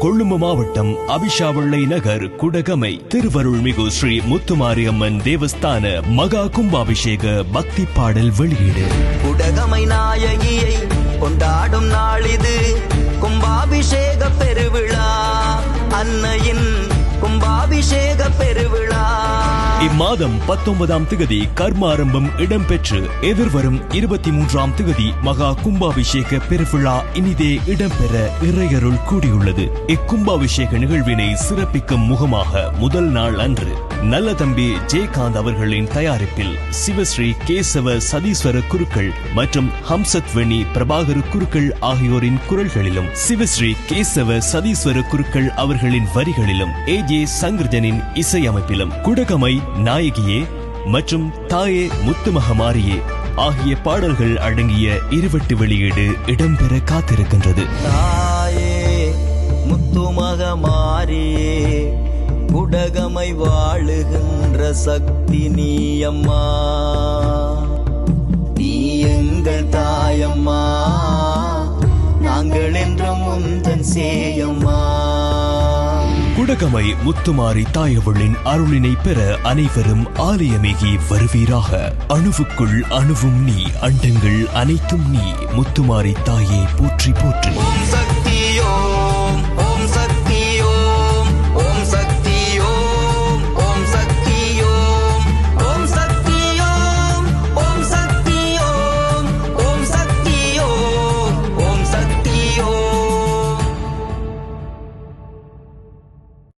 கொழும்பு மாவட்டம் அபிஷாவள்ளை நகர் குடகமை. திருவருள்மிகு ஸ்ரீ முத்துமாரியம்மன் தேவஸ்தான மகா கும்பாபிஷேக பக்தி பாடல் வெளியீடு. குடகமை நாயகியை கொண்டாடும் நாள் இது கும்பாபிஷேக பெருவிழா. அன்னையின் கும்பாபிஷேக பெருவிழா. இம்மாதம் பத்தொன்பதாம் திகதி கர்மாரம்பம் இடம்பெற்று எதிர்வரும் இருபத்தி மூன்றாம் திகதி மகா கும்பாபிஷேக பெருவிழா இனிதே இடம்பெற இறையருள் கூடியுள்ளது. இக்கும்பாபிஷேக நிகழ்வினை சிறப்பிக்கும் முகமாக முதல் நாள் அன்று நல்ல தம்பி ஜெயகாந்த் அவர்களின் தயாரிப்பில் சிவஸ்ரீ கேசவ சதீஸ்வர குருக்கள் மற்றும் ஹம்சத் வெணி பிரபாகர் குருக்கள் ஆகியோரின் குரல்களிலும் சிவஸ்ரீ கேசவ சதீஸ்வர குருக்கள் அவர்களின் வரிகளிலும் ஏ ஜே சங்கர்ஜனின் இசையமைப்பிலும் குடகமை நாயகியே மற்றும் தாயே முத்துமகமாரியே ஆகிய பாடல்கள் அடங்கிய இருவட்டு வெளியீடு இடம்பெற காத்திருக்கின்றது. தாயே முத்துமகமாரியே குடகமை வாழுகின்ற சக்தி நீயம்மா. நீ எங்கள் தாயம்மா. நாங்கள் என்றும் முந்தன் சேயம்மா. குடகமை முத்துமாரி தாயவளின் அருளினை பெற அனைவரும் ஆலயமேகி வருவீராக. அணுவுக்குள் அணுவும் நீ அண்டங்கள் அனைத்தும் நீ. முத்துமாரி தாயே போற்றி போற்றி. சக்தியோ